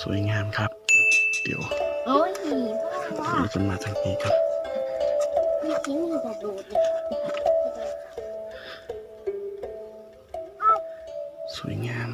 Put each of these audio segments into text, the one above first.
สวยงามครับ เดี๋ยวโอ้ยพ่อว่าเราจะมาทางนี้ครับพี่ทิ้งมีแต่โดดเลยสวยงาม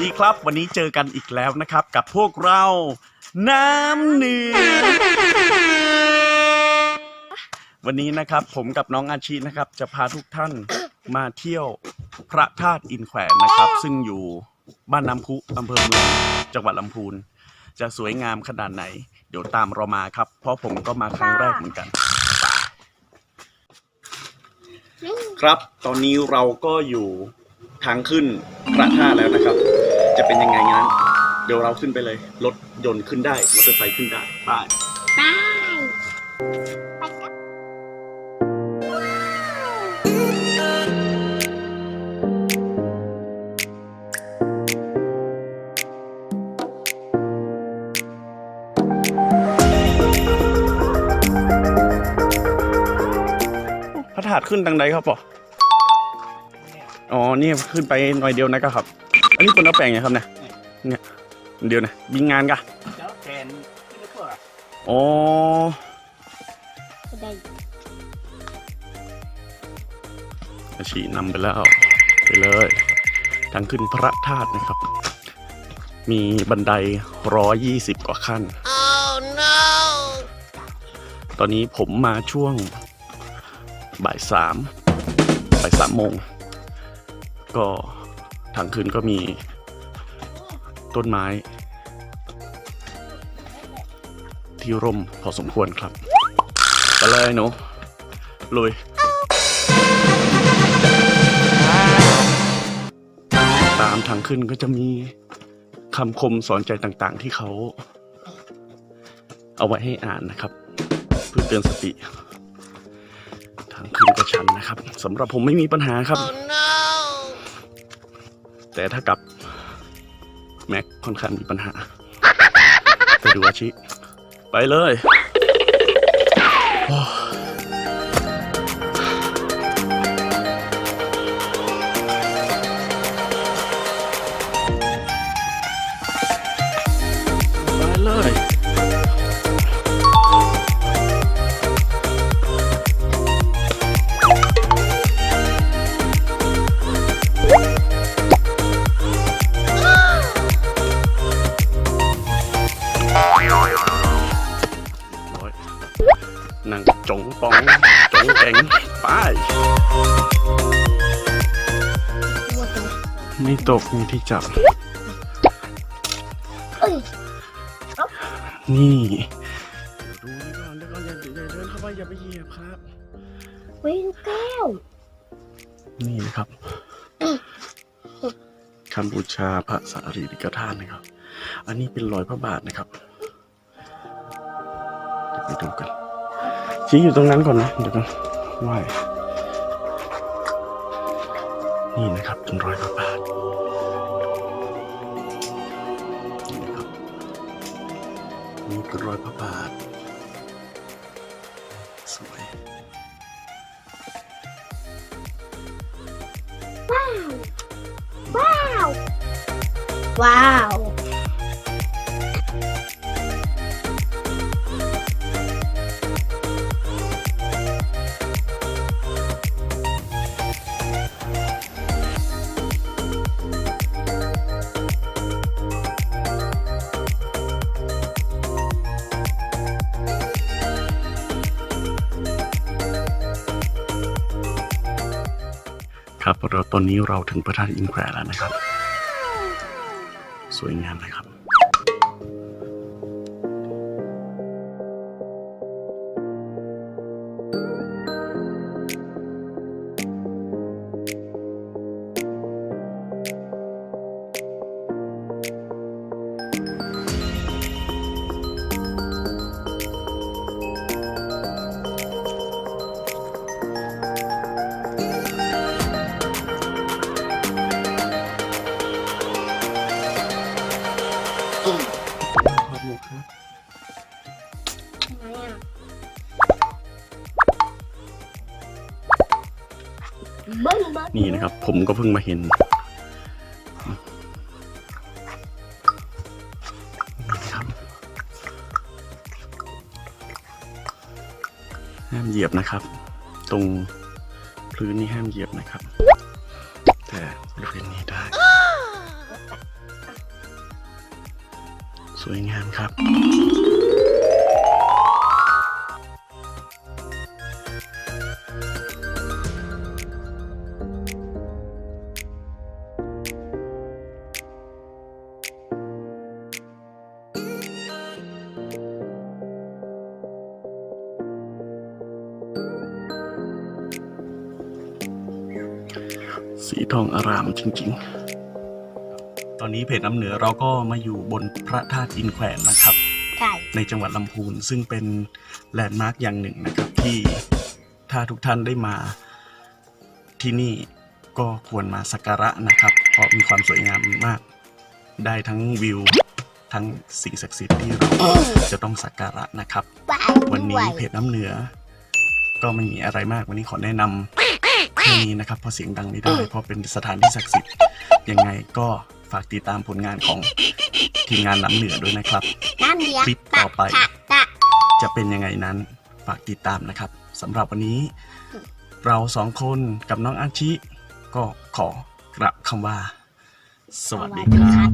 ดีครับ วันนี้เจอกันอีกแล้วนะครับ กับพวกเรา น้ำเหนือ วันนี้นะครับผมกับน้องอาชีนะครับ จะพาทุกท่านมาเที่ยวพระธาตุอินแขวนนะครับ ซึ่งอยู่บ้านน้ำพุอำเภอเมืองจังหวัดลำพูน จะสวยงามขนาดไหน เดี๋ยวตามเรามาครับ เพราะผมก็มาครั้งแรกเหมือนกัน ครับ ตอนนี้เราก็อยู่ทางขึ้นพระธาตุแล้วนะครับ จะเป็นยังไงงั้น เดี๋ยวเราขึ้นไปเลย รถยนต์ขึ้นได้ มอเตอร์ไซค์ขึ้นได้ไปไปไปครับพระธาตุขึ้นทางใดครับปออ๋อนี่ขึ้นไปหน่อยเดียวนะครับ อันนี้คนเอาแปลงไงครับเนี่ยเนี่ยเดียวนะบินงานกะแล้วแกนขึ้นไปเพื่ออ๋อจะได้อาชีนำไปแล้ว ไปเลยทางขึ้นพระธาตุนะครับ มีบันไดร้อยี่สิบกว่าขั้นตอนนี้ผมมาช่วงบ่ายสามบ่ายสามโมงก็ ทางขึ้นก็มีต้นไม้ ที่ร่มพอสมควรครับไปเลยหนูลุยตามทางขึ้นก็จะมีคำคมสอนใจต่างๆ ที่เขาเอาไว้ให้อ่านนะครับ เพื่อเตือนสติ ทางขึ้นก็ชันนะครับสำหรับผมไม่มีปัญหาครับ แต่ถ้ากับแม็กค่อนข้างมีปัญหา ไปดูอาชิ ไปเลย นั่งจงปองจงแกงไปไม่ตกมีที่จับ นี่ดูนี่ก่อนเดี๋ยวก่อนอย่าอย่าเดินเข้าไปอย่าไปเหยียบครับ เว้ยลูกแก้ว นี่นะครับคำบูชาพระสารีริกธาตุนะครับ อันนี้เป็นรอยพระบาทนะครับ เดี๋ยวไปดูกัน ชี้อยู่ตรงนั้นก่อนนะ เดี๋ยวกันไหวนี่นะครับเป็นรอยพระบาทนี่นะครับนี่คือรอยพระบาทสวยว้าว ว้าว เราตอนนี้เราถึงพระธาตุอินแควแล้วนะครับ สวยงามเลยครับ นี่นะครับ ผมก็เพิ่งมาเห็นนี่นะครับห้ามเหยียบนะครับ ตรงพื้นนี่ห้ามเหยียบนะครับ แต่บริเวณนี้ได้ สวยงามครับ สีทองอารามจริง ๆ ตอนนี้เพจน้ำเหนือเราก็มาอยู่บนพระธาตุอินแขวนนะครับ ใช่ ในจังหวัดลำพูนซึ่งเป็นแลนด์มาร์กอย่างหนึ่งนะครับ ที่ถ้าทุกท่านได้มาที่นี่ก็ควรมาสักการะนะครับ เพราะมีความสวยงามมาก ได้ทั้งวิว ทั้งสิ่งศักดิ์สิทธิ์ที่เราจะต้องสักการะนะครับว้าววันนี้ด้วยเพจน้ำเหนือ ก็ไม่มีอะไรมากวันนี้ขอแนะนำแค่นี้นะครับเพราะเสียงดังไม่ได้เพราะเป็นสถานที่ศักดิ์สิทธิ์ยังไงก็ฝากติดตามผลงานของทีมงานน้ำเหนือด้วยนะครับน้ำเดียวคลิปต่อไปตะตะจะเป็นยังไงนั้นฝากติดตามนะครับสำหรับวันนี้ เราสองคนกับน้องอาชิก็ขอกราบคำว่า สวัสดีครับ